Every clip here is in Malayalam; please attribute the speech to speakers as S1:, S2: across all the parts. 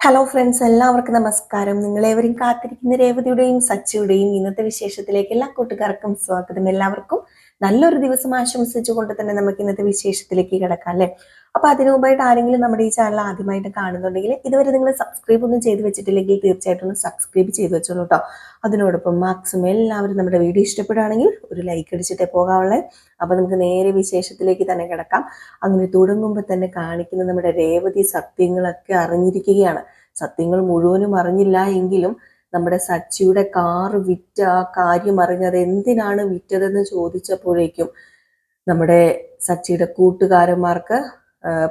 S1: ഹലോ ഫ്രണ്ട്സ് എല്ലാവർക്കും നമസ്കാരം. നിങ്ങളേവരും കാത്തിരിക്കുന്ന രേവതിയുടെയും സച്ചിയുടെയും ഇന്നത്തെ വിശേഷത്തിലേക്ക് എല്ലാ കൂട്ടുകാർക്കും സ്വാഗതം. എല്ലാവർക്കും നല്ലൊരു ദിവസം ആശംസിച്ചുകൊണ്ട് തന്നെ നമുക്ക് ഇന്നത്തെ വിശേഷത്തിലേക്ക് കിടക്കാം അല്ലേ? അപ്പൊ അതിനു മുമ്പായിട്ട് ആരെങ്കിലും നമ്മുടെ ഈ ചാനൽ ആദ്യമായിട്ട് കാണുന്നുണ്ടെങ്കിൽ ഇതുവരെ നിങ്ങൾ സബ്സ്ക്രൈബ് ഒന്നും ചെയ്ത് വെച്ചിട്ടില്ലെങ്കിൽ തീർച്ചയായിട്ടും ഒന്ന് സബ്സ്ക്രൈബ് ചെയ്ത് വെച്ചോളൂ കേട്ടോ അതിനോടൊപ്പം മാക്സിമം എല്ലാവരും നമ്മുടെ വീഡിയോ ഇഷ്ടപ്പെടുകയാണെങ്കിൽ ഒരു ലൈക്ക് അടിച്ചിട്ടേ പോകാവുള്ളേ. അപ്പൊ നമുക്ക് നേരെ വിശേഷത്തിലേക്ക് തന്നെ കിടക്കാം. അങ്ങനെ തുടങ്ങുമ്പോൾ തന്നെ കാണിക്കുന്ന നമ്മുടെ രേവതി സത്യങ്ങളൊക്കെ അറിഞ്ഞിരിക്കുകയാണ്. സത്യങ്ങൾ മുഴുവനും അറിഞ്ഞില്ല എങ്കിലും നമ്മുടെ സച്ചിയുടെ കാർ വിറ്റ ആ കാര്യം അറിഞ്ഞത് എന്തിനാണ് വിറ്റതെന്ന് ചോദിച്ചപ്പോഴേക്കും നമ്മുടെ സച്ചിയുടെ കൂട്ടുകാരന്മാർക്ക്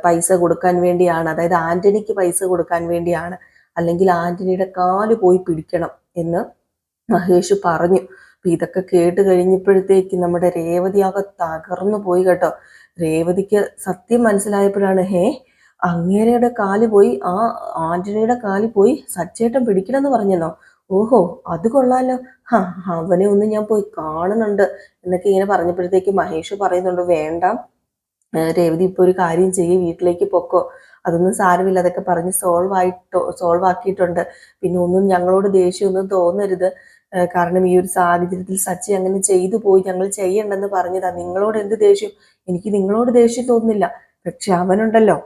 S1: പൈസ കൊടുക്കാൻ വേണ്ടിയാണ്. അതായത് ആന്റണിക്ക് പൈസ കൊടുക്കാൻ വേണ്ടിയാണ്. അല്ലെങ്കിൽ ആന്റണിയുടെ കാൽ പോയി പിടിക്കണം എന്ന് മഹേഷ് പറഞ്ഞു. അപ്പൊ ഇതൊക്കെ കേട്ട് കഴിഞ്ഞപ്പോഴത്തേക്ക് നമ്മുടെ രേവതി ആകെ തകർന്നു പോയി കേട്ടോ. രേവതിക്ക് സത്യം മനസ്സിലായപ്പോഴാണ് ഹേ അങ്ങേരയുടെ കാൽ പോയി ആ ആന്റണിയുടെ കാൽ പോയി സച്ചേട്ടൻ പിടിക്കണമെന്ന് പറഞ്ഞെന്നോ? ഓഹോ അത് കൊള്ളാലോ. ഹാ അവനെ ഒന്ന് ഞാൻ പോയി കാണുന്നുണ്ട് എന്നൊക്കെ ഇങ്ങനെ പറഞ്ഞപ്പോഴത്തേക്ക് മഹേഷ് പറയുന്നുണ്ട് വേണ്ട രേവതി ഇപ്പൊ ഒരു കാര്യം ചെയ്യും വീട്ടിലേക്ക് പൊക്കോ. അതൊന്നും സാരമില്ല അതൊക്കെ പറഞ്ഞ് സോൾവ് ആയിട്ടോ സോൾവ് ആക്കിയിട്ടുണ്ട്. പിന്നെ ഒന്നും ഞങ്ങളോട് ദേഷ്യമൊന്നും തോന്നരുത്. കാരണം ഈ ഒരു സാഹചര്യത്തിൽ സച്ചി അങ്ങനെ ചെയ്തു പോയി ഞങ്ങൾ ചെയ്യണ്ടെന്ന് പറഞ്ഞതാ. നിങ്ങളോട് എന്ത് ദേഷ്യം? എനിക്ക് നിങ്ങളോട് ദേഷ്യം തോന്നുന്നില്ല. പക്ഷെ അവനുണ്ടല്ലോ.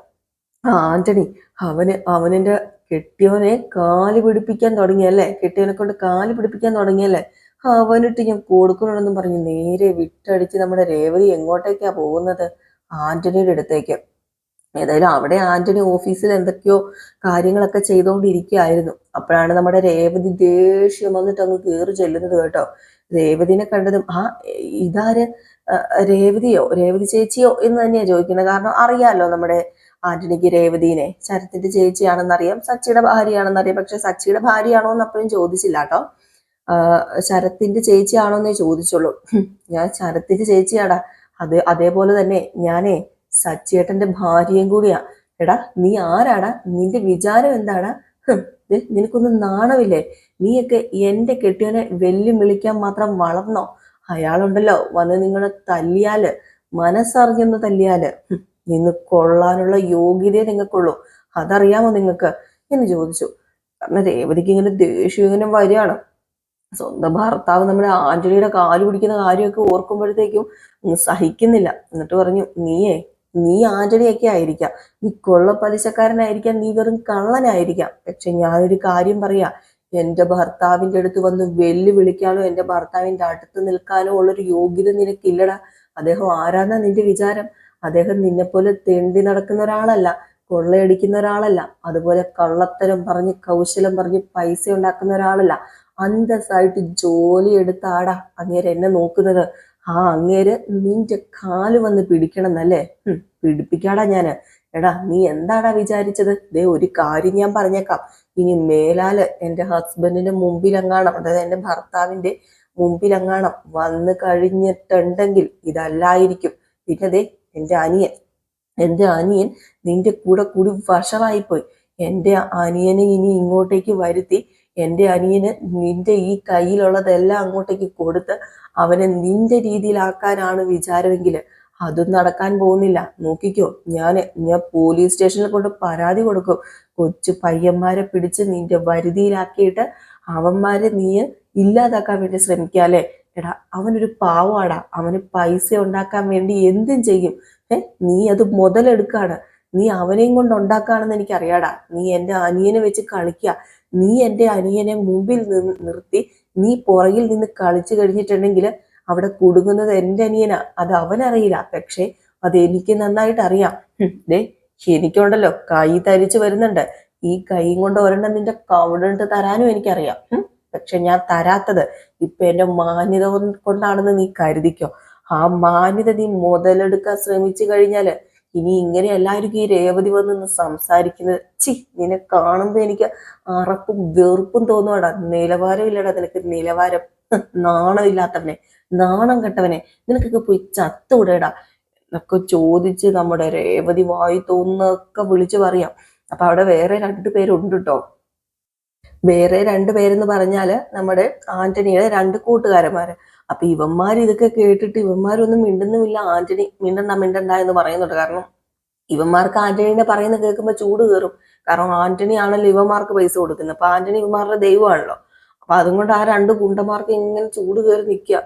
S1: ആ ആന്റണി അവന് അവനെന്റെ കെട്ടിയോനെ കാൽ പിടിപ്പിക്കാൻ തുടങ്ങിയല്ലേ? കെട്ടിയവനെ കൊണ്ട് കാൽ പിടിപ്പിക്കാൻ തുടങ്ങിയല്ലേ? അവനിട്ട് ഞാൻ കൊടുക്കണമെന്നും പറഞ്ഞ്. നേരെ വിട്ടടിച്ച് നമ്മുടെ രേവതി എങ്ങോട്ടേക്കാ പോകുന്നത്? ആന്റണിയുടെ അടുത്തേക്ക്. ഏതായാലും അവിടെ ആന്റണി ഓഫീസിൽ എന്തൊക്കെയോ കാര്യങ്ങളൊക്കെ ചെയ്തുകൊണ്ടിരിക്കുകയായിരുന്നു അപ്പോഴാണ് നമ്മുടെ രേവതി ദേഷ്യം വന്നിട്ട് അങ്ങ് കയറി ചെല്ലുന്നത് കേട്ടോ. രേവതിനെ കണ്ടതും ആ ഇതാര്? രേവതിയോ? രേവതി ചേച്ചിയോ? എന്ന് തന്നെയാ ചോദിക്കുന്നത് കാരണം അറിയാലോ നമ്മുടെ ആന്റണിക്ക് രേവതിനെ. ശരത്തിന്റെ ചേച്ചിയാണെന്നറിയാം സച്ചിയുടെ ഭാര്യയാണെന്നറിയാം. പക്ഷെ സച്ചിയുടെ ഭാര്യയാണോ എന്ന് അപ്പോഴും ചോദിച്ചില്ല കേട്ടോ. ശരത്തിന്റെ ശരത്തിന്റെ ചേച്ചിയാണോന്നേ ചോദിച്ചുള്ളൂ. ഞാൻ ശരത്തിന്റെ ചേച്ചിയാടാ. അത് അതേപോലെ തന്നെ ഞാനേ സച്ചിയേട്ടന്റെ ഭാര്യയും കൂടിയാ. എടാ നീ ആരാടാ? നിന്റെ വിചാരം എന്താടാ? നിനക്കൊന്നും നാണമില്ലേ? നീയൊക്കെ എന്റെ കെട്ടിയനെ വെല്ലും വിളിക്കാൻ മാത്രം വളർന്നോ? അയാളുണ്ടല്ലോ വന്ന് നിങ്ങളെ തല്ലിയാൽ മനസ്സറിഞ്ഞൊന്ന് തല്ലിയാൽ. നിന്ന് കൊള്ളാനുള്ള യോഗ്യതയെ നിങ്ങൾക്കുള്ളൂ. അതറിയാമോ നിങ്ങൾക്ക്? എന്ന് ചോദിച്ചു. കാരണം രേവതിക്ക് ഇങ്ങനെ ദേഷ്യം ഇങ്ങനെ വരികയാണ്. സ്വന്തം ഭർത്താവ് നമ്മുടെ ആന്റണിയുടെ കാൽ പിടിക്കുന്ന കാര്യമൊക്കെ ഓർക്കുമ്പോഴത്തേക്കും സഹിക്കുന്നില്ല. എന്നിട്ട് പറഞ്ഞു നീയേ നീ ആന്റണിയൊക്കെ ആയിരിക്കാം. നീ കൊള്ളപ്പലിശക്കാരനായിരിക്കാം. നീ വെറും കള്ളനായിരിക്കാം. പക്ഷെ ഞാനൊരു കാര്യം പറയാ. എന്റെ ഭർത്താവിന്റെ അടുത്ത് വന്ന് വെല്ലുവിളിക്കാനോ എന്റെ ഭർത്താവിന്റെ അടുത്ത് നിൽക്കാനോ ഉള്ളൊരു യോഗ്യത നിനക്കില്ലടാ. അദ്ദേഹം ആരാന്നാ നിന്റെ വിചാരം? അദ്ദേഹം നിന്നെപ്പോലെ തേണ്ടി നടക്കുന്ന ഒരാളല്ല കൊള്ളയടിക്കുന്ന ഒരാളല്ല അതുപോലെ കള്ളത്തരം പറഞ്ഞ് കൗശലം പറഞ്ഞ് പൈസ ഉണ്ടാക്കുന്ന ഒരാളല്ല. അന്തസ്സായിട്ട് ജോലി എടുത്താടാ അങ്ങേര് എന്നെ നോക്കുന്നത്. ആ അങ്ങേര് നിന്റെ കാൽ വന്ന് പിടിക്കണം എന്നല്ലേ പിടിപ്പിക്കാടാ ഞാൻ. എടാ നീ എന്താടാ വിചാരിച്ചത്? ദേ ഒരു കാര്യം ഞാൻ പറഞ്ഞേക്കാം. ഇനി മേലാൽ എന്റെ ഹസ്ബൻഡിന്റെ മുമ്പിലെങ്ങാണം അതായത് എന്റെ ഭർത്താവിന്റെ മുമ്പിലെങ്ങാണം വന്ന് കഴിഞ്ഞിട്ടുണ്ടെങ്കിൽ ഇതല്ലായിരിക്കും. പിന്നെ ദേ എന്റെ അനിയൻ എന്റെ അനിയൻ നിന്റെ കൂടെ കൂടി വഷളായിപ്പോയി. എന്റെ അനിയനെ ഇനി ഇങ്ങോട്ടേക്ക് വരുത്തി എന്റെ അനിയന് നിന്റെ ഈ കയ്യിലുള്ളതെല്ലാം അങ്ങോട്ടേക്ക് കൊടുത്ത് അവനെ നിന്റെ രീതിയിലാക്കാനാണ് വിചാരമെങ്കിൽ അതും നടക്കാൻ പോകുന്നില്ല. നോക്കിക്കോ ഞാൻ ഞാൻ പോലീസ് സ്റ്റേഷനിൽ കൊണ്ട് പരാതി കൊടുക്കും. കൊച്ചു പയ്യന്മാരെ പിടിച്ച് നിന്റെ വരുതിയിലാക്കിയിട്ട് അവന്മാരെ നീ ഇല്ലാതാക്കാൻ വേണ്ടി ശ്രമിക്കാല്ലേ? എടാ അവനൊരു പാവാടാ. അവന് പൈസ ഉണ്ടാക്കാൻ വേണ്ടി എന്തും ചെയ്യും. ഏ നീ അത് മുതലെടുക്കാണ്. നീ അവനെയും കൊണ്ട് ഉണ്ടാക്കാണെന്ന് എനിക്കറിയാടാ. നീ എന്റെ അനിയനെ വെച്ച് കളിക്കുക. നീ എന്റെ അനിയനെ മുമ്പിൽ നിർത്തി. നീ പുറകിൽ നിന്ന് കളിച്ചു കഴിഞ്ഞിട്ടുണ്ടെങ്കിൽ അവിടെ കുടുങ്ങുന്നത് എന്റെ അനിയനാ. അത് അവനറിയില്ല. പക്ഷെ അത് എനിക്ക് നന്നായിട്ട് അറിയാം. ദേ എനിക്കുണ്ടല്ലോ. കൈ തരിച്ചു വരുന്നുണ്ട്. ഈ കൈ കൊണ്ട് ഒരെണ്ണം നിന്റെ കൗണ്ടിട്ട് തരാനും എനിക്കറിയാം. പക്ഷെ ഞാൻ തരാത്തത് ഇപ്പൊ എന്റെ മാന്യത കൊണ്ട് കൊണ്ടാണെന്ന് നീ കരുതിക്കോ. ആ മാന്യത നീ മുതലെടുക്കാൻ ശ്രമിച്ചു കഴിഞ്ഞാൽ ഇനി ഇങ്ങനെ എല്ലാവർക്കും ഈ രേവതി വന്ന് സംസാരിക്കുന്നത്. ചി നിന്നെ കാണുമ്പോ എനിക്ക് അറപ്പും വെറുപ്പും തോന്നുവാടാ. നിലവാരം ഇല്ലടാ നിനക്ക്. നിലവാരം ഹ്, നാണം ഇല്ലാത്തവനെ നാണം കെട്ടവനെ നിനക്കൊക്കെ പോയി ചത്തുവിടേടാ. എന്നൊക്കെ ചോദിച്ച് നമ്മുടെ രേവതി വായി തോന്നൊക്കെ വിളിച്ചു പറയാം. അപ്പൊ അവിടെ വേറെ രണ്ടു പേരുണ്ട് കേട്ടോ വേറെ രണ്ടു പേരെന്ന് പറഞ്ഞാൽ നമ്മുടെ ആന്റണിയുടെ രണ്ട് കൂട്ടുകാരന്മാര്. അപ്പൊ ഇവന്മാർ ഇതൊക്കെ കേട്ടിട്ട് ഇവന്മാരൊന്നും മിണ്ടുന്നുമില്ല. ആന്റണി മിണ്ടണ്ട മിണ്ടണ്ട എന്ന് പറയുന്നുണ്ട്. കാരണം ഇവന്മാർക്ക് ആന്റണീനെ പറയുന്ന കേൾക്കുമ്പോൾ ചൂട് കയറും കാരണം ആന്റണി ആണല്ലോ ഇവന്മാർക്ക് പൈസ കൊടുക്കുന്നത്. അപ്പൊ ആന്റണി ഇവന്മാരുടെ ദൈവമാണല്ലോ. അപ്പൊ അതുകൊണ്ട് ആ രണ്ട് ഗുണ്ടന്മാർക്ക് ഇങ്ങനെ ചൂട് കയറി നിൽക്കുക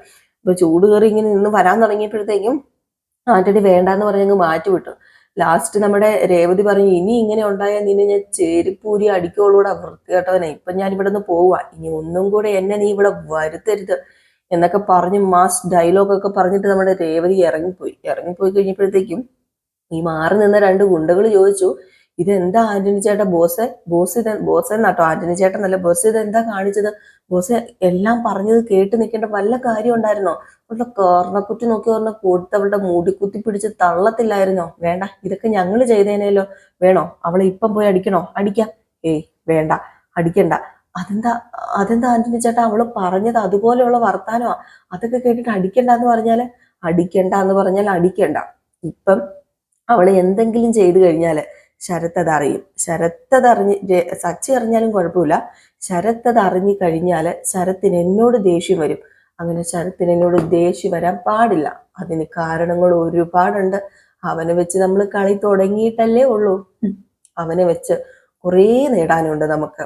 S1: അപ്പൊ ചൂട് കയറി ഇങ്ങനെ നിന്ന് വരാൻ തുടങ്ങിയപ്പോഴത്തേക്കും ആന്റണി വേണ്ടാന്ന് പറഞ്ഞങ്ങ് മാറ്റി വിട്ടു ലാസ്റ്റ് നമ്മുടെ രേവതി പറഞ്ഞു ഇനി ഇങ്ങനെ ഉണ്ടായാൽ നിന്നെ ഞാൻ ചേരിപ്പൂരി അടിക്കോളൂടെ വൃത്തികെട്ടവനെ ഇപ്പൊ ഞാൻ ഇവിടെ നിന്ന് പോവാ. ഇനി ഒന്നും കൂടെ എന്നെ നീ ഇവിടെ വരുത്തരുത്. എന്നൊക്കെ പറഞ്ഞ് മാസ് ഡയലോഗ് ഒക്കെ പറഞ്ഞിട്ട് നമ്മുടെ രേവതി ഇറങ്ങിപ്പോയി. ഇറങ്ങിപ്പോയി കഴിഞ്ഞപ്പോഴത്തേക്കും ഈ മാറി നിന്ന രണ്ട് ഗുണ്ടകൾ ചോദിച്ചു ഇതെന്താ ആന്റണി ചേട്ടാ? ബോസ് ബോസ് ഇത് ബോസ് എന്നാട്ടോ ആന്റണി ചേട്ടൻ നല്ല ബോസ് ഇത് എന്താ കാണിച്ചത്? ബോസ് എല്ലാം പറഞ്ഞത് കേട്ട് നിൽക്കേണ്ട വല്ല കാര്യം ഉണ്ടായിരുന്നോ? അവളുടെ കോർണക്കുറ്റി നോക്കി പറഞ്ഞ കൊടുത്തവളുടെ മൂടി കുത്തി പിടിച്ച് തള്ളത്തില്ലായിരുന്നോ? വേണ്ട ഇതൊക്കെ ഞങ്ങൾ ചെയ്തേനേലോ. വേണോ? അവളെ ഇപ്പം പോയി അടിക്കണോ? അടിക്കാം. ഏയ് വേണ്ട അടിക്കണ്ട. അതെന്താ അതെന്താ ആന്റണി ചേട്ടാ? അവൾ പറഞ്ഞത് അതുപോലെയുള്ള വർത്താനമാ. അതൊക്കെ കേട്ടിട്ട് അടിക്കണ്ട എന്ന് പറഞ്ഞാൽ? അടിക്കണ്ട എന്ന് പറഞ്ഞാൽ അടിക്കണ്ട. ഇപ്പം അവൾ എന്തെങ്കിലും ചെയ്തു കഴിഞ്ഞാൽ ശരത്ത് അത് അറിയും അതറിഞ്ഞ് സച്ചി അറിഞ്ഞാലും കുഴപ്പമില്ല. ശരത് അത് അറിഞ്ഞു കഴിഞ്ഞാൽ ശരത്തിന് എന്നോട് ദേഷ്യം വരും. അങ്ങനെ ശരത്തിന് എന്നോട് ദേഷ്യം വരാൻ പാടില്ല. അതിന് കാരണങ്ങൾ ഒരുപാടുണ്ട്. അവനെ വെച്ച് നമ്മൾ കളി തുടങ്ങിയിട്ടല്ലേ ഉള്ളൂ. അവനെ വെച്ച് കുറേ നേടാനുണ്ട് നമുക്ക്.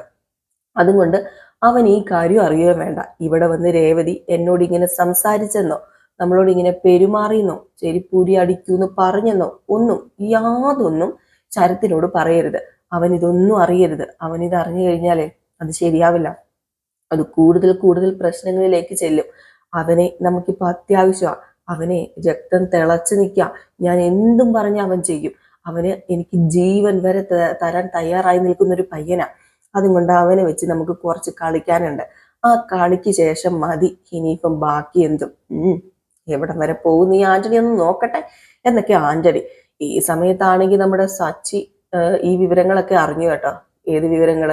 S1: അതുകൊണ്ട് അവൻ ഈ കാര്യം അറിയുകയും വേണ്ട. ഇവിടെ വന്ന് രേവതി എന്നോട് ഇങ്ങനെ സംസാരിച്ചെന്നോ നമ്മളോട് ഇങ്ങനെ പെരുമാറിയെന്നോ ചെരിപ്പൂരി അടിക്കൂന്ന് പറഞ്ഞെന്നോ ഒന്നും യാതൊന്നും ശരത്തിനോട് പറയരുത്. അവൻ ഇതൊന്നും അറിയരുത്. അവൻ ഇത് അറിഞ്ഞു കഴിഞ്ഞാലേ അത് ശരിയാവില്ല. അത് കൂടുതൽ കൂടുതൽ പ്രശ്നങ്ങളിലേക്ക് ചെല്ലും. അവനെ നമുക്കിപ്പോൾ അത്യാവശ്യമാണ് അവനെ രക്തം തിളച്ചു നിൽക്കുക ഞാൻ എന്തും പറഞ്ഞ് അവൻ ചെയ്യും. അവന് എനിക്ക് ജീവൻ വരെ തരാൻ തയ്യാറായി നിൽക്കുന്ന ഒരു പയ്യനാണ് അതുകൊണ്ട് അവനെ വെച്ച് നമുക്ക് കുറച്ച് കളിക്കാനുണ്ട്. ആ കളിക്ക് ശേഷം മതി. ഇനിയിപ്പം ബാക്കി എന്തും. എവിടം വരെ പോകും ഈ ആന്റണി ഒന്ന് നോക്കട്ടെ. എന്നൊക്കെ ആന്റണി ഈ സമയത്താണെങ്കിൽ നമ്മുടെ സച്ചി ഈ വിവരങ്ങളൊക്കെ അറിഞ്ഞു കേട്ടോ. ഏത് വിവരങ്ങൾ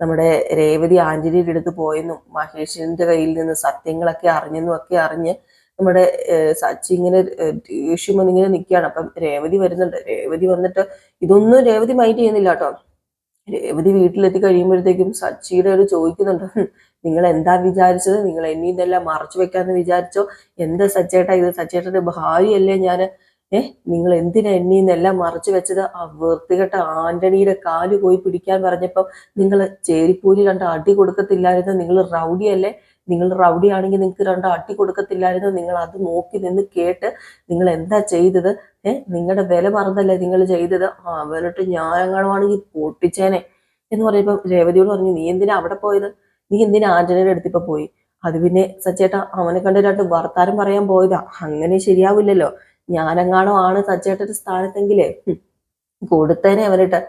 S1: നമ്മുടെ രേവതി ആഞ്ജലിയുടെ അടുത്ത് പോയെന്നും മഹേഷിന്റെ കയ്യിൽ നിന്ന് സത്യങ്ങളൊക്കെ അറിഞ്ഞെന്നും ഒക്കെ അറിഞ്ഞ് നമ്മുടെ സച്ചി ഇങ്ങനെ ദേഷ്യം വന്നിങ്ങനെ നിൽക്കുകയാണ് അപ്പം രേവതി വരുന്നുണ്ട്. രേവതി വന്നിട്ട് ഇതൊന്നും രേവതി മൈൻഡ് ചെയ്യുന്നില്ല കേട്ടോ. രേവതി വീട്ടിലെത്തി കഴിയുമ്പോഴത്തേക്കും സച്ചിയുടെ ഒരു ചോദിക്കുന്നുണ്ട്. നിങ്ങൾ എന്താ വിചാരിച്ചത്? നിങ്ങൾ എന്നെ ഇതെല്ലാം മറച്ചു വെക്കാന്ന് വിചാരിച്ചോ? എന്താ സച്ചേട്ടാ ഇത്? സച്ചേട്ടന്റെ ഭാര്യയല്ലേ ഞാൻ ഏഹ് നിങ്ങൾ എന്തിനാ എന്നെ ഇന്നെല്ലാം മറച്ചു വെച്ചത്? ആ വൃത്തികെട്ട ആന്റണിയുടെ കാൽ പോയി പിടിക്കാൻ പറഞ്ഞപ്പോൾ നിങ്ങൾ ചേരിപ്പൂരി രണ്ട് അടി കൊടുക്കത്തില്ലായിരുന്നു. നിങ്ങൾ റൗഡിയല്ലേ നിങ്ങൾ റൗഡി ആണെങ്കിൽ നിങ്ങൾക്ക് രണ്ട് അട്ടി കൊടുക്കത്തില്ലായിരുന്നു. നിങ്ങൾ അത് നോക്കി നിന്ന് കേട്ട് നിങ്ങൾ എന്താ ചെയ്തത്? ഏഹ് നിങ്ങളുടെ വില മറന്നല്ലേ നിങ്ങൾ ചെയ്തത്? ആ അവനിട്ട് ഞാനെങ്ങാണമാണെങ്കിൽ പൊട്ടിച്ചേനെ എന്ന് പറയുമ്പോൾ രേവതിയോട് പറഞ്ഞു നീ എന്തിനാ അവിടെ പോയത്? നീ എന്തിനാ ആന്റണിയുടെ അടുത്ത് ഇപ്പൊ പോയി? അത് പിന്നെ സച്ചേട്ടാ അവനെ കണ്ടിട്ട് വർത്താനം പറയാൻ പോയതാ. അങ്ങനെ ശരിയാവില്ലല്ലോ. ഞാനെങ്ങാണോ ആണ് സച്ചേട്ടന്റെ സ്ഥാനത്തെങ്കിലേ? കൊടുത്തേനെ അവനിട്ട്.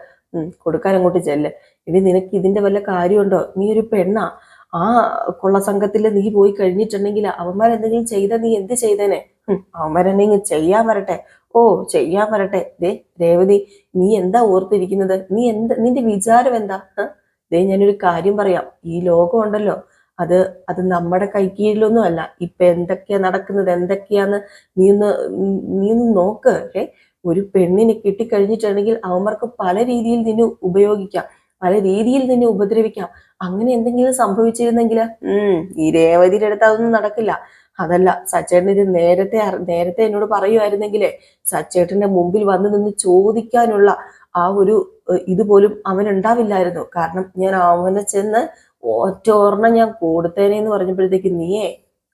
S1: കൊടുക്കാൻ അങ്ങോട്ട് ചെല്ല്. ഇനി നിനക്ക് ഇതിന്റെ വല്ല കാര്യമുണ്ടോ? നീ ഒരു പെണ്ണാ. ആ കൊള്ള സംഘത്തിൽ നീ പോയി കഴിഞ്ഞിട്ടുണ്ടെങ്കിൽ അവന്മാരെന്തെങ്കിലും ചെയ്ത നീ എന്ത് ചെയ്തേനെ? അവന്മാരെന്തെങ്കിലും ചെയ്യാൻ വരട്ടെ. ഓ ചെയ്യാൻ വരട്ടെ. ദേ രേവതി നീ എന്താ ഓർത്തിരിക്കുന്നത്? നീ എന്താ നിന്റെ വിചാരം എന്താ? ദേ ഞാനൊരു കാര്യം പറയാം. ഈ ലോകം ഉണ്ടല്ലോ അത് അത് നമ്മുടെ കൈക്കീഴിലൊന്നും അല്ല ഇപ്പൊ എന്തൊക്കെയാ നടക്കുന്നത് എന്തൊക്കെയാന്ന് നീ ഒന്ന് നീ ഒന്ന് നോക്ക് ഏ ഒരു പെണ്ണിനെ കിട്ടിക്കഴിഞ്ഞിട്ടുണ്ടെങ്കിൽ അവന്മാർക്ക് പല രീതിയിൽ നിന്നെ ഉപയോഗിക്കാം പല രീതിയിൽ നിന്നെ ഉപദ്രവിക്കാം. അങ്ങനെ എന്തെങ്കിലും സംഭവിച്ചിരുന്നെങ്കിൽ ഉം ഈ രേവതിയുടെ അടുത്ത് അതൊന്നും നടക്കില്ല. അതല്ല സച്ചേട്ടൻ ഇത് നേരത്തെ നേരത്തെ എന്നോട് പറയുമായിരുന്നെങ്കിലേ സച്ചേട്ടന്റെ മുമ്പിൽ വന്ന് നിന്ന് ചോദിക്കാനുള്ള ആ ഒരു ഇതുപോലും ഇതുപോലും അവനുണ്ടാവില്ലായിരുന്നു. കാരണം ഞാൻ അവനെ ചെന്ന് ഒറ്റ ഓർമ്മ ഞാൻ കൊടുത്തേനെ എന്ന് പറഞ്ഞപ്പോഴത്തേക്ക് നീയേ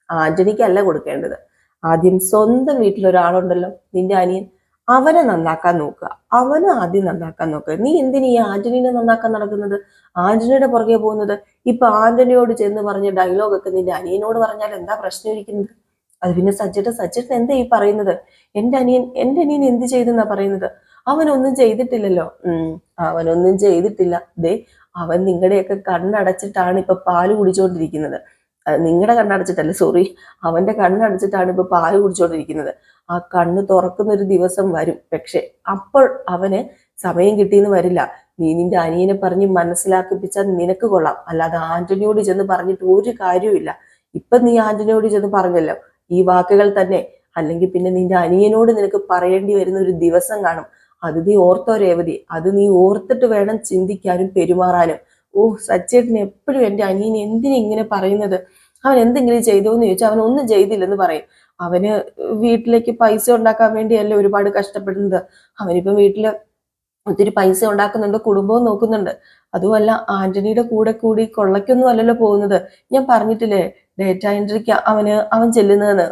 S1: ആന്റണിക്കല്ല കൊടുക്കേണ്ടത്. ആദ്യം സ്വന്തം വീട്ടിൽ ഒരാളുണ്ടല്ലോ നിന്റെ അനിയൻ അവനെ നന്നാക്കാൻ നോക്കുക. അവനെ ആദ്യം നന്നാക്കാൻ നോക്കുക. നീ എന്തിനു ഈ ആന്റണീനെ നന്നാക്കാൻ നടക്കുന്നത്? ആന്റണിയുടെ പുറകെ പോകുന്നത്? ഇപ്പൊ ആന്റണിയോട് ചെന്ന് പറഞ്ഞ ഡയലോഗൊക്കെ നിന്റെ അനിയനോട് പറഞ്ഞാൽ എന്താ പ്രശ്നം ഇരിക്കുന്നത്? അത് പിന്നെ സജ്ജട്ട് സജ്ജട്ട് എന്താ ഈ പറയുന്നത്? എന്റെ അനിയൻ എന്റെ അനിയൻ എന്ത് ചെയ്തെന്നാ പറയുന്നത്? അവനൊന്നും ചെയ്തിട്ടില്ലല്ലോ. ഉം അവനൊന്നും ചെയ്തിട്ടില്ല. ദേ അവൻ നിങ്ങളുടെയൊക്കെ കണ്ണടച്ചിട്ടാണ് ഇപ്പൊ പാൽ കുടിച്ചുകൊണ്ടിരിക്കുന്നത് നിങ്ങളുടെ കണ്ണടച്ചിട്ടല്ല സോറി അവന്റെ കണ്ണടച്ചിട്ടാണ് ഇപ്പൊ പാൽ കുടിച്ചുകൊണ്ടിരിക്കുന്നത് ആ കണ്ണ് തുറക്കുന്ന ഒരു ദിവസം വരും. പക്ഷെ അപ്പോൾ അവന് സമയം കിട്ടിയെന്ന് വരില്ല. നീ നിന്റെ അനിയനെ പറഞ്ഞ് മനസ്സിലാക്കിപ്പിച്ചാൽ നിനക്ക് കൊള്ളാം. അല്ലാതെ ആന്റണിയോട് ചെന്ന് പറഞ്ഞിട്ട് ഒരു കാര്യവുമില്ല. ഇപ്പൊ നീ ആന്റണിയോട് ചെന്ന് പറഞ്ഞല്ലോ ഈ വാക്കുകൾ തന്നെ. അല്ലെങ്കിൽ പിന്നെ നിന്റെ അനിയനോട് നിനക്ക് പറയേണ്ടി വരുന്ന ഒരു ദിവസം കാണും. അത് നീ ഓർത്തോ രേവതി. അത് നീ ഓർത്തിട്ട് വേണം ചിന്തിക്കാനും പെരുമാറാനും. ഓ സച്ചേട്ടൻ എപ്പോഴും എന്റെ അനിയൻ എന്തിനെ ഇങ്ങനെ പറയുന്നത്? അവൻ എന്തെങ്കിലും ചെയ്തോ എന്ന് ചോദിച്ചാൽ അവൻ ഒന്നും ചെയ്തില്ലെന്ന് പറയും. അവന് വീട്ടിലേക്ക് പൈസ ഉണ്ടാക്കാൻ വേണ്ടിയല്ലേ ഒരുപാട് കഷ്ടപ്പെടുന്നത്. അവനിപ്പം വീട്ടിൽ ഒത്തിരി പൈസ ഉണ്ടാക്കുന്നുണ്ട് കുടുംബവും നോക്കുന്നുണ്ട്. അതുമല്ല ആന്റണിയുടെ കൂടെ കൂടി കൊള്ളയ്ക്കൊന്നും അല്ലല്ലോ പോകുന്നത്. ഞാൻ പറഞ്ഞിട്ടില്ലേ ഡേറ്റ എൻട്രിക്ക് അവന് അവൻ ചെല്ലുന്നതെന്ന്?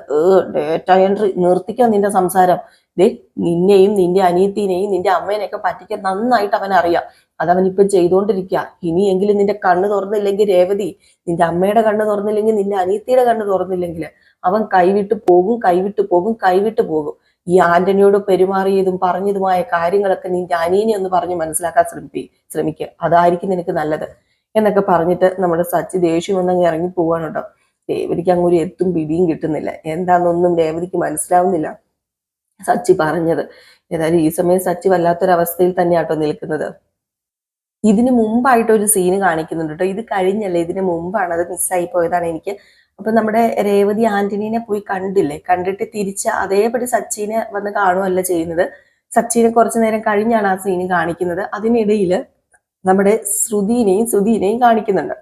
S1: ഡേറ്റ എൻട്രി നിർത്തിക്കാം നിന്റെ സംസാരം? ദേ നിന്നെയും നിന്റെ അനിയത്തിനെയും നിന്റെ അമ്മേനെയൊക്കെ പറ്റിക്കാൻ നന്നായിട്ട് അവൻ അറിയാം. അതവൻ ഇപ്പൊ ചെയ്തുകൊണ്ടിരിക്കുക ഇനിയെങ്കിലും നിന്റെ കണ്ണ് തുറന്നില്ലെങ്കിൽ രേവതി നിന്റെ അമ്മയുടെ കണ്ണ് തുറന്നില്ലെങ്കിൽ നിന്റെ അനിയത്തിയുടെ കണ്ണ് തുറന്നില്ലെങ്കിൽ അവൻ കൈവിട്ട് പോകും കൈവിട്ട് പോകും കൈവിട്ട് പോകും. ഈ ആന്റണിയോട് പെരുമാറിയതും പറഞ്ഞതുമായ കാര്യങ്ങളൊക്കെ നിന്റെ അനിയനെ ഒന്ന് പറഞ്ഞ് മനസ്സിലാക്കാൻ ശ്രമിപ്പി ശ്രമിക്കുക അതായിരിക്കും നിനക്ക് നല്ലത്. എന്നൊക്കെ പറഞ്ഞിട്ട് നമ്മുടെ സച്ചി ദേഷ്യം ഒന്നങ്ങ് ഇറങ്ങി പോവാണ് കേട്ടോ. രേവതിക്ക് അങ്ങ് ഒരു എത്തും പിടിയും കിട്ടുന്നില്ല. എന്താണെന്നൊന്നും രേവതിക്ക് മനസ്സിലാവുന്നില്ല. സച്ചി പറഞ്ഞത്. ഏതായാലും ഈ സമയം സച്ചി വല്ലാത്തൊരവസ്ഥയിൽ തന്നെയാട്ടോ നിൽക്കുന്നത്. ഇതിന് മുമ്പായിട്ട് ഒരു സീന് കാണിക്കുന്നുണ്ട് കേട്ടോ ഇത് കഴിഞ്ഞല്ലേ? ഇതിന് മുമ്പാണ് അത് മിസ്സായി പോയതാണ് എനിക്ക്. അപ്പൊ നമ്മുടെ രേവതി ആന്റണീനെ പോയി കണ്ടില്ലേ? കണ്ടിട്ട് തിരിച്ച് അതേപടി സച്ചിനെ വന്ന് കാണുകയല്ല ചെയ്യുന്നത്. സച്ചിനെ കുറച്ചു നേരം കഴിഞ്ഞാണ് ആ സീന് കാണിക്കുന്നത്. അതിനിടയിൽ നമ്മുടെ ശ്രുതിനെയും സുധീനെയും കാണിക്കുന്നുണ്ട്.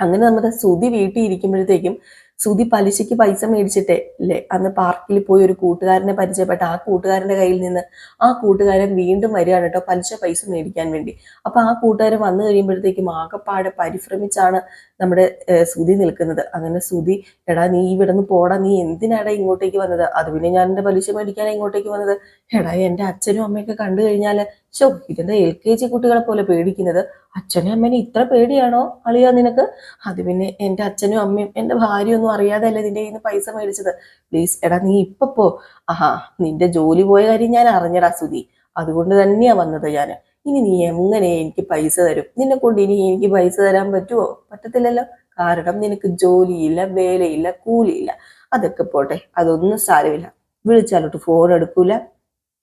S1: അങ്ങനെ നമ്മുടെ ശ്രുതി വീട്ടിൽ ഇരിക്കുമ്പോഴത്തേക്കും ശ്രുതി പലിശയ്ക്ക് പൈസ മേടിച്ചിട്ടേ അല്ലേ അന്ന് പാർക്കിൽ പോയി ഒരു കൂട്ടുകാരനെ പരിചയപ്പെട്ട ആ കൂട്ടുകാരന്റെ കയ്യിൽ നിന്ന് ആ കൂട്ടുകാരൻ വീണ്ടും വരികയാണ് കേട്ടോ പലിശ പൈസ മേടിക്കാൻ വേണ്ടി. അപ്പൊ ആ കൂട്ടുകാരൻ വന്നു കഴിയുമ്പോഴത്തേക്കും ആകെപ്പാടെ പരിഭ്രമിച്ചാണ് നമ്മുടെ സുതി നിൽക്കുന്നത്. അങ്ങനെ ശ്രുതി എടാ നീ ഇവിടെ നിന്ന് പോടാ നീ എന്തിനാടാ ഇങ്ങോട്ടേക്ക് വന്നത്? അത് പിന്നെ ഞാൻ എന്റെ പലിശ മേടിക്കാൻ ഇങ്ങോട്ടേക്ക് വന്നത്. എടാ എന്റെ അച്ഛനും അമ്മയൊക്കെ കണ്ടു കഴിഞ്ഞാൽ ഷോ ഇതെന്താ എൽ കെ ജി കുട്ടികളെ പോലെ പേടിക്കുന്നത്? അച്ഛനും അമ്മേനെ ഇത്ര പേടിയാണോ അളിയാ നിനക്ക്? അത് പിന്നെ എന്റെ അച്ഛനും അമ്മയും എന്റെ ഭാര്യ ഒന്നും അറിയാതെ അല്ലേ നിന്റെ കയ്യിൽ നിന്ന് പൈസ മേടിച്ചത്? പ്ലീസ് എടാ നീ ഇപ്പൊ പോ. ആഹാ നിന്റെ ജോലി പോയ കാര്യം ഞാൻ അറിഞ്ഞടാ സുധി. അതുകൊണ്ട് തന്നെയാ വന്നത് ഞാൻ. ഇനി നീ എങ്ങനെ എനിക്ക് പൈസ തരും? നിന്നെ കൊണ്ട് ഇനി എനിക്ക് പൈസ തരാൻ പറ്റുമോ പറ്റത്തില്ലല്ലോ. കാരണം നിനക്ക് ജോലിയില്ല വേലയില്ല കൂലിയില്ല. അതൊക്കെ പോട്ടെ അതൊന്നും സാരമില്ല. വിളിച്ചാലോട്ട് ഫോൺ എടുക്കൂല.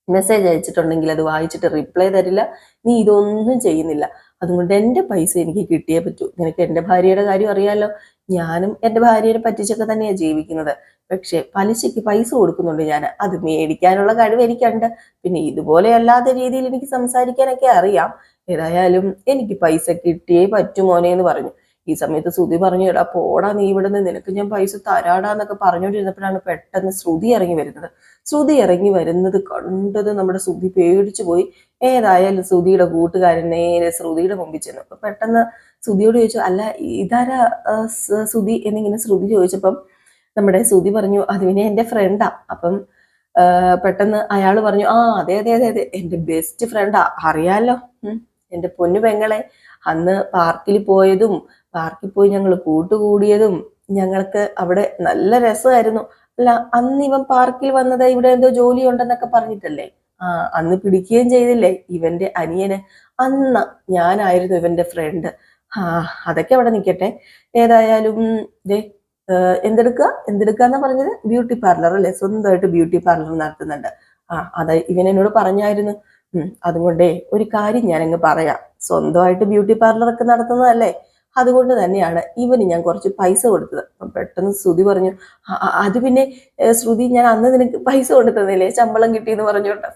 S1: മെസ്സേജ് അയച്ചിട്ടുണ്ടെങ്കിൽ അത് വായിച്ചിട്ട് റിപ്ലൈ തരില്ല. നീ ഇതൊന്നും ചെയ്യുന്നില്ല. അതുകൊണ്ട് എന്റെ പൈസ എനിക്ക് കിട്ടിയേ പറ്റൂ. നിനക്ക് എന്റെ ഭാര്യയുടെ കാര്യം അറിയാലോ. ഞാനും എന്റെ ഭാര്യയെ പറ്റിച്ചൊക്കെ തന്നെയാണ് ജീവിക്കുന്നത്. പക്ഷെ പലിശയ്ക്ക് പൈസ കൊടുക്കുന്നുണ്ട് ഞാൻ. അത് മേടിക്കാനുള്ള കഴിവ് എനിക്കുണ്ട്. പിന്നെ ഇതുപോലെ അല്ലാത്ത രീതിയിൽ എനിക്ക് സംസാരിക്കാനൊക്കെ അറിയാം. ഏതായാലും എനിക്ക് പൈസ കിട്ടിയേ പറ്റുമോനെ എന്ന് പറഞ്ഞു. ഈ സമയത്ത് ശ്രുതി പറഞ്ഞു എടാ പോടാ നീ ഇവിടെ നിന്ന് നിനക്ക് ഞാൻ പൈസ തരാടാന്നൊക്കെ പറഞ്ഞുകൊണ്ടിരുന്നപ്പോഴാണ് പെട്ടെന്ന് ശ്രുതി ഇറങ്ങി വരുന്നത്. ശ്രുതി ഇറങ്ങി വരുന്നത് കണ്ടത് നമ്മുടെ ശ്രുതി പേടിച്ചു പോയി. ഏതായാലും ശ്രുതിയുടെ കൂട്ടുകാരൻ നേരെ ശ്രുതിയുടെ മുമ്പിൽ ചെന്നു. അപ്പൊ പെട്ടെന്ന് ശ്രുതിയോട് ചോദിച്ചു അല്ല ഇതാരാ സുധി? എന്നിങ്ങനെ ശ്രുതി ചോദിച്ചപ്പം നമ്മുടെ സുധി പറഞ്ഞു അത് പിന്നെ എന്റെ ഫ്രണ്ടാ അപ്പം പെട്ടെന്ന് അയാൾ പറഞ്ഞു ആ അതെ അതെ അതെ അതെ എന്റെ ബെസ്റ്റ് ഫ്രണ്ടാ അറിയാലോ എന്റെ പൊന്നു പെങ്ങളെ അന്ന് പാർക്കിൽ പോയതും പാർക്കിൽ പോയി ഞങ്ങൾ കൂട്ടുകൂടിയതും ഞങ്ങൾക്ക് അവിടെ നല്ല രസമായിരുന്നു. അല്ല അന്ന് ഇവൻ പാർക്കിൽ വന്നത് ഇവിടെ എന്തോ ജോലി ഉണ്ടെന്നൊക്കെ പറഞ്ഞിട്ടല്ലേ? ആ അന്ന് പിടിക്കുകയും ചെയ്തില്ലേ ഇവന്റെ അനിയന്? അന്ന് ഞാനായിരുന്നു ഇവന്റെ ഫ്രണ്ട് ആ അതൊക്കെ അവിടെ നിൽക്കട്ടെ ഏതായാലും ദേ എന്തെടുക്കുക എന്തെടുക്കുക എന്ന് പറഞ്ഞത്? ബ്യൂട്ടി പാർലർ അല്ലേ? സ്വന്തമായിട്ട് ബ്യൂട്ടി പാർലർ നടത്തുന്നുണ്ട്. ആ അത് ഇവൻ പറഞ്ഞായിരുന്നു. അതുകൊണ്ടേ ഒരു കാര്യം ഞാൻ ഞാനങ്ങ് പറയാം. സ്വന്തമായിട്ട് ബ്യൂട്ടി പാർലർ ഒക്കെ നടത്തുന്നതല്ലേ? അതുകൊണ്ട് തന്നെയാണ് ഇവന് ഞാൻ കുറച്ച് പൈസ കൊടുത്തത്. പെട്ടെന്ന് ശ്രുതി പറഞ്ഞു "ആ, ആ, അത് പിന്നെ ശ്രുതി ഞാൻ അന്ന് നിനക്ക് പൈസ കൊടുത്തതല്ലേ? ശമ്പളം കിട്ടിയെന്ന് പറഞ്ഞോട്ടെ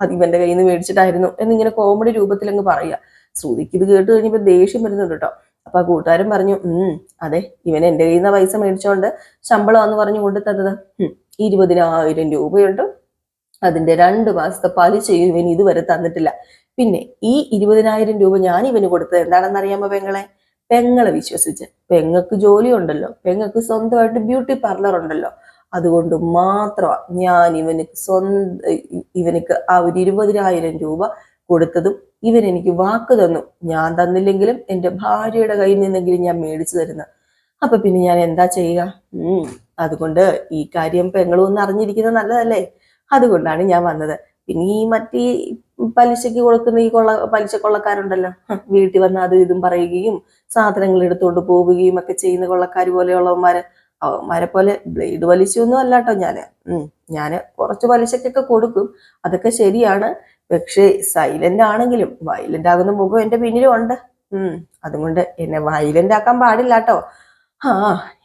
S1: അത് ഇവന്റെ കയ്യിൽ നിന്ന് മേടിച്ചിട്ടായിരുന്നു എന്നിങ്ങനെ കോമഡി രൂപത്തിൽ അങ്ങ് പറയുക. ശ്രുതിക്ക് ഇത് കേട്ട് കഴിഞ്ഞപ്പോൾ ദേഷ്യം വരുന്നുണ്ട് കേട്ടോ. അപ്പൊ ആ കൂട്ടുകാരൻ പറഞ്ഞു ഉം അതെ ഇവൻ എന്റെ കയ്യിൽ നിന്ന് പൈസ മേടിച്ചോണ്ട് ശമ്പളം എന്ന് പറഞ്ഞു കൊണ്ടു തന്നത്. ഇരുപതിനായിരം രൂപയുണ്ട്. അതിന്റെ രണ്ട് മാസത്തെ പലിശയും ഇവൻ ഇതുവരെ തന്നിട്ടില്ല. പിന്നെ ഈ ഇരുപതിനായിരം രൂപ ഞാൻ ഇവന് കൊടുത്തത് എന്താണെന്ന് അറിയാമോ പെങ്ങളെ? പെങ്ങളെ വിശ്വസിച്ച്. പെങ്ങൾക്ക് ജോലി ഉണ്ടല്ലോ പെങ്ങൾക്ക് സ്വന്തമായിട്ട് ബ്യൂട്ടി പാർലർ ഉണ്ടല്ലോ. അതുകൊണ്ട് മാത്രമാണ് ഞാൻ ഇവന് സ്വന്ത ഇവനക്ക് ആ ഒരു ഇരുപതിനായിരം രൂപ കൊടുത്തതും ഇവൻ എനിക്ക് വാക്ക് തന്നു. ഞാൻ തന്നില്ലെങ്കിലും എന്റെ ഭാര്യയുടെ കയ്യിൽ നിന്നെങ്കിലും ഞാൻ മേടിച്ചു തരുന്ന. അപ്പൊ പിന്നെ ഞാൻ എന്താ ചെയ്യുക? ഉം അതുകൊണ്ട് ഈ കാര്യം പെങ്ങളും ഒന്ന് അറിഞ്ഞിരിക്കുന്നത് നല്ലതല്ലേ? അതുകൊണ്ടാണ് ഞാൻ വന്നത്. പിന്നെ ഈ മറ്റേ പലിശയ്ക്ക് കൊടുക്കുന്ന ഈ കൊള്ള പലിശ കൊള്ളക്കാരുണ്ടല്ലോ വീട്ടിൽ വന്ന് അതും ഇതും പറയുകയും സാധനങ്ങൾ എടുത്തുകൊണ്ട് പോവുകയും ഒക്കെ ചെയ്യുന്ന കൊള്ളക്കാർ പോലെയുള്ളവന്മാര്. അവന്മാരെ പോലെ ബ്ലേഡ് വലിച്ചൊന്നും അല്ലാട്ടോ ഞാൻ. ഉം ഞാൻ കുറച്ച് പലിശക്കൊക്കെ കൊടുക്കും. അതൊക്കെ ശരിയാണ്. പക്ഷേ സൈലന്റ് ആണെങ്കിലും വയലന്റ് ആകുന്ന മുഖം എന്റെ പിന്നിലും ഉണ്ട് ഉം അതുകൊണ്ട് എന്നെ വയലന്റ് ആക്കാൻ പാടില്ല കേട്ടോ ആ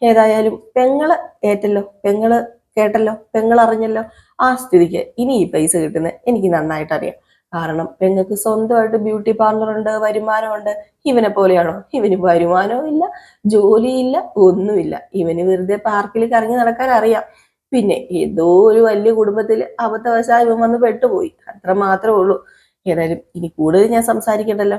S1: ഏതായാലും പെങ്ങൾ ഏറ്റല്ലോ പെങ്ങൾ കേട്ടല്ലോ പെങ്ങൾ അറിഞ്ഞല്ലോ. ആ സ്ഥിതിക്ക് ഇനി ഈ പൈസ കിട്ടുന്ന എനിക്ക് നന്നായിട്ട് അറിയാം. കാരണം പെങ്ങൾക്ക് സ്വന്തമായിട്ട് ബ്യൂട്ടി പാർലർ ഉണ്ട് വരുമാനമുണ്ട് ഇവനെ പോലെയാണോ? ഇവന് വരുമാനവും ഇല്ല ജോലിയില്ല ഒന്നുമില്ല. ഇവന് വെറുതെ പാർക്കിൽ കറങ്ങി നടക്കാൻ അറിയാം. പിന്നെ ഏതോ ഒരു വലിയ കുടുംബത്തിൽ അബദ്ധവശാൽ ഇവൻ വന്ന് പെട്ടുപോയി. അത്ര മാത്രമേ ഉള്ളൂ. ഏതായാലും ഇനി കൂടുതൽ ഞാൻ സംസാരിക്കണ്ടല്ലോ.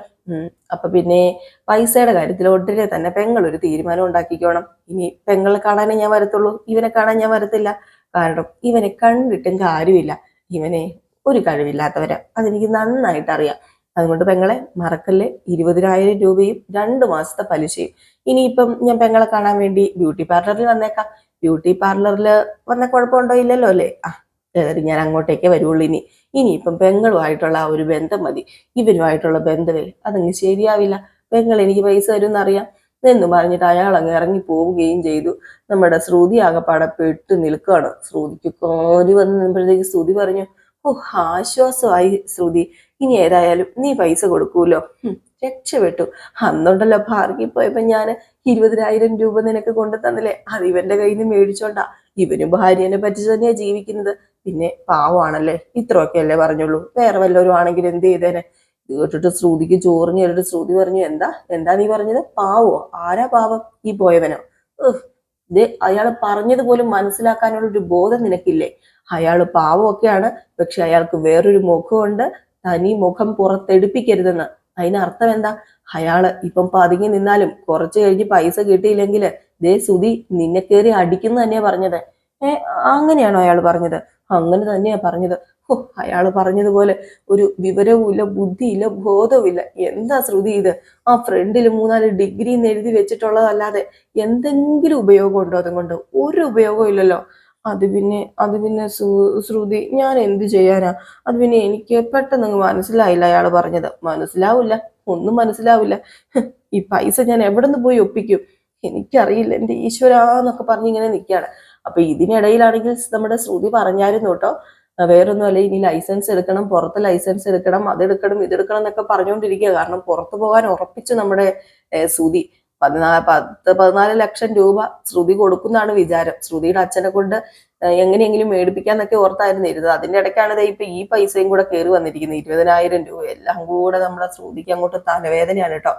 S1: അപ്പൊ പിന്നെ പൈസയുടെ കാര്യത്തിൽ ഒട്ടിനെ തന്നെ പെങ്ങൾ ഒരു തീരുമാനം ഉണ്ടാക്കിക്കോണം. ഇനി പെങ്ങളെ കാണാനേ ഞാൻ വരത്തുള്ളൂ. ഇവനെ കാണാൻ ഞാൻ വരത്തില്ല. കാരണം ഇവനെ കണ്ടിട്ടും കാര്യമില്ല. ഇവനെ ഒരു കഴിവില്ലാത്തവരാ. അതെനിക്ക് നന്നായിട്ട് അറിയാം. അതുകൊണ്ട് പെങ്ങളെ മറക്കല്ലേ? ഇരുപതിനായിരം രൂപയും രണ്ട് മാസത്തെ പലിശയും. ഇനിയിപ്പം ഞാൻ പെങ്ങളെ കാണാൻ വേണ്ടി ബ്യൂട്ടി പാർലറിൽ വന്നേക്കാം. ബ്യൂട്ടി പാർലറിൽ വന്ന കുഴപ്പമുണ്ടോ ഇല്ലല്ലോ അല്ലേ? ആ ഏതായാലും ഞാൻ അങ്ങോട്ടേക്കേ വരുള്ളൂ ഇനി. ഇനിയിപ്പം പെങ്ങളുമായിട്ടുള്ള ആ ഒരു ബന്ധം മതി. ഇവരുമായിട്ടുള്ള ബന്ധമേ അതങ്ങ് ശരിയാവില്ല. പെങ്ങൾ എനിക്ക് പൈസ തരുമെന്നറിയാം. എന്ന് പറഞ്ഞിട്ട് അയാൾ അങ്ങ് ഇറങ്ങി പോവുകയും ചെയ്തു. നമ്മുടെ ശ്രുതി ആകെപ്പാടെ പെട്ട് നിൽക്കുകയാണ്. ശ്രുതിക്ക് കോരി വന്ന് ശ്രുതി പറഞ്ഞു ഓ ആശ്വാസമായി ശ്രുതി. ഇനി ഏതായാലും നീ പൈസ കൊടുക്കൂലോ? രക്ഷപ്പെട്ടു. അന്നുണ്ടല്ലോ ഭാർഗി പോയപ്പോ ഞാൻ ഇരുപതിനായിരം രൂപ നിനക്ക് കൊണ്ടു തന്നില്ലേ? അത് ഇവന്റെ കയ്യിൽ നിന്ന് മേടിച്ചോണ്ടാ. ഇവന് ഭാര്യനെ പറ്റിച്ച് തന്നെയാ ജീവിക്കുന്നത്. പിന്നെ പാവമാണല്ലേ? ഇത്രയൊക്കെ അല്ലേ പറഞ്ഞുള്ളൂ. വേറെ വല്ലവരും ആണെങ്കിൽ എന്ത് ചെയ്തേനെ? ഇത് കേട്ടിട്ട് ശ്രുതിക്ക് ചോറിഞ്ഞ് കേട്ടിട്ട് ശ്രുതി പറഞ്ഞു എന്താ? എന്താ നീ പറഞ്ഞത്? പാവോ? ആരാ പാവം? ഈ പോയവനോ? ദേ അയാൾ പറഞ്ഞത് പോലും മനസ്സിലാക്കാനുള്ള ഒരു ബോധം നിനക്കില്ലേ? അയാൾ പാവമൊക്കെയാണ് പക്ഷെ അയാൾക്ക് വേറൊരു മുഖമുണ്ട്. തനി മുഖം പുറത്തെടുപ്പിക്കരുതെന്ന്. അതിനർത്ഥം എന്താ? അയാൾ ഇപ്പം പതുങ്ങി നിന്നാലും കുറച്ച് കഴിഞ്ഞ് പൈസ കിട്ടിയില്ലെങ്കിൽ ദേ സുതി നിന്നെ കയറി അടിക്കുന്നു തന്നെയാ പറഞ്ഞത്. ഏ അങ്ങനെയാണോ അയാൾ പറഞ്ഞത്? അങ്ങനെ തന്നെയാ പറഞ്ഞത്. ഓ അയാൾ പറഞ്ഞതുപോലെ ഒരു വിവരവുമില്ല ബുദ്ധിയില്ല ബോധവുമില്ല. എന്താ ശ്രുതി ഇത്? ആ ഫ്രണ്ടിൽ മൂന്നാൽ ഡിഗ്രി എന്ന് എഴുതി വെച്ചിട്ടുള്ളതല്ലാതെ എന്തെങ്കിലും ഉപയോഗം ഉണ്ടോ അതും അതുകൊണ്ട്? ഒരു ഉപയോഗവും ഇല്ലല്ലോ. അത് പിന്നെ അത് പിന്നെ ശ്രുതി ഞാൻ എന്ത് ചെയ്യാനാ? അത് പിന്നെ എനിക്ക് പെട്ടെന്ന് മനസ്സിലായില്ല അയാൾ പറഞ്ഞത്. മനസ്സിലാവില്ല ഒന്നും മനസ്സിലാവില്ല. ഈ പൈസ ഞാൻ എവിടെ നിന്ന് പോയി ഒപ്പിക്കും? എനിക്കറിയില്ല എന്റെ ഈശ്വരാന്നൊക്കെ പറഞ്ഞ് ഇങ്ങനെ നിൽക്കുകയാണ്. അപ്പൊ ഇതിനിടയിലാണെങ്കിൽ നമ്മുടെ ശ്രുതി പറഞ്ഞായിരുന്നു കേട്ടോ വേറൊന്നുമല്ല ഇനി ലൈസൻസ് എടുക്കണം പുറത്ത് ലൈസൻസ് എടുക്കണം അതെടുക്കണം ഇതെടുക്കണം എന്നൊക്കെ പറഞ്ഞുകൊണ്ടിരിക്കുക. കാരണം പുറത്തു പോകാൻ ഉറപ്പിച്ചു നമ്മുടെ ശ്രുതി പതിനാല് പത്ത് പതിനാല് ലക്ഷം രൂപ ശ്രുതി കൊടുക്കുന്നതാണ് വിചാരം. ശ്രുതിയുടെ അച്ഛനെ കൊണ്ട് എങ്ങനെയെങ്കിലും മേടിപ്പിക്കാന്നൊക്കെ ഓർത്തായിരുന്നു ഇരുന്നത്. അതിന്റെ ഇടയ്ക്കാണ് ഇപ്പൊ ഈ പൈസയും കൂടെ കയറി വന്നിരിക്കുന്നത്. ഇരുപതിനായിരം രൂപ. എല്ലാം കൂടെ നമ്മുടെ ശ്രുതിക്ക് അങ്ങോട്ട് തലവേദനയാണ് കേട്ടോ.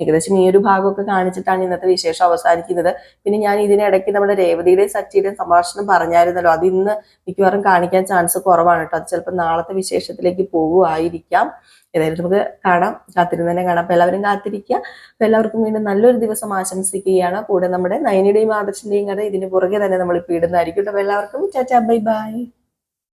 S1: ഏകദേശം ഈ ഒരു ഭാഗമൊക്കെ കാണിച്ചിട്ടാണ് ഇന്നത്തെ വിശേഷം അവസാനിക്കുന്നത്. പിന്നെ ഞാൻ ഇതിനിടയ്ക്ക് നമ്മുടെ രേവതിയുടെയും സച്ചിയുടെയും സംഭാഷണം പറഞ്ഞായിരുന്നല്ലോ. അത് ഇന്ന് മിക്കവാറും കാണിക്കാൻ ചാൻസ് കുറവാണ് കേട്ടോ. അത് ചിലപ്പോൾ നാളത്തെ വിശേഷത്തിലേക്ക് പോകുമായിരിക്കാം. ഏതായാലും നമുക്ക് കാണാം കാത്തിരുന്ന് തന്നെ കാണാം. അപ്പൊ എല്ലാവരും കാത്തിരിക്കുക. അപ്പൊ എല്ലാവർക്കും വീണ്ടും നല്ലൊരു ദിവസം ആശംസിക്കുകയാണ്. കൂടെ നമ്മുടെ നയനിയുടെയും ആദർശിന്റെയും കഥ ഇതിന് പുറകെ തന്നെ നമ്മൾ ഇപ്പൊ ഇടുന്നതായിരിക്കും. അപ്പൊ എല്ലാവർക്കും ചാച്ചാ ബൈ ബൈ.